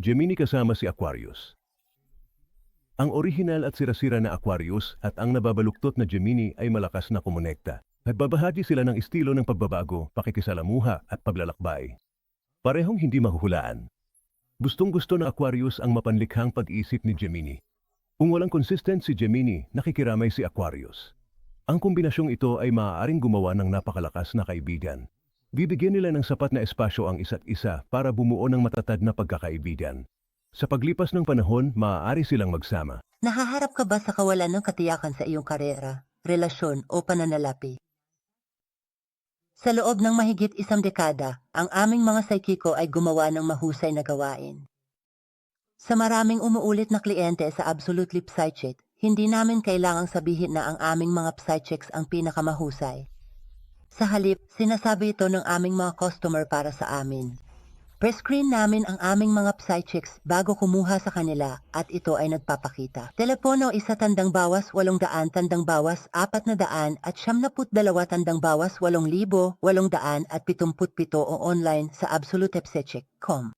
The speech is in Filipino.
Gemini kasama si Aquarius. Ang orihinal at sirasira na Aquarius at ang nababaluktot na Gemini ay malakas na kumonekta. Nagbabahagi sila ng estilo ng pagbabago, pakikisalamuha at paglalakbay. Parehong hindi mahuhulaan. Gustong-gusto ng Aquarius ang mapanlikhang pag-iisip ni Gemini. Kung walang consistent si Gemini, nakikiramay si Aquarius. Ang kombinasyong ito ay maaaring gumawa ng napakalakas na kaibigan. Bibigyan nila ng sapat na espasyo ang isa't isa para bumuo ng matatag na pagkakaibigan. Sa paglipas ng panahon, maaari silang magsama. Nahaharap ka ba sa kawalan ng katiyakan sa iyong karera, relasyon o pananalapi? Sa loob ng mahigit isang dekada, ang aming mga saikiko ay gumawa ng mahusay na gawain. Sa maraming umuulit na kliyente sa Absolutely Psychic, hindi namin kailangang sabihin na ang aming mga psychics ang pinakamahusay. Sa halip, sinasabi ito ng aming mga customer para sa amin. Prescreen namin ang aming mga psychics bago kumuha sa kanila at ito ay nagpapakita. Telepono isa tandang bawas walong daan tandang bawas apat na daan at siyam na put dalawa tandang bawas walong libo walong daan at pitumput pito o online sa absolutepsechik.com.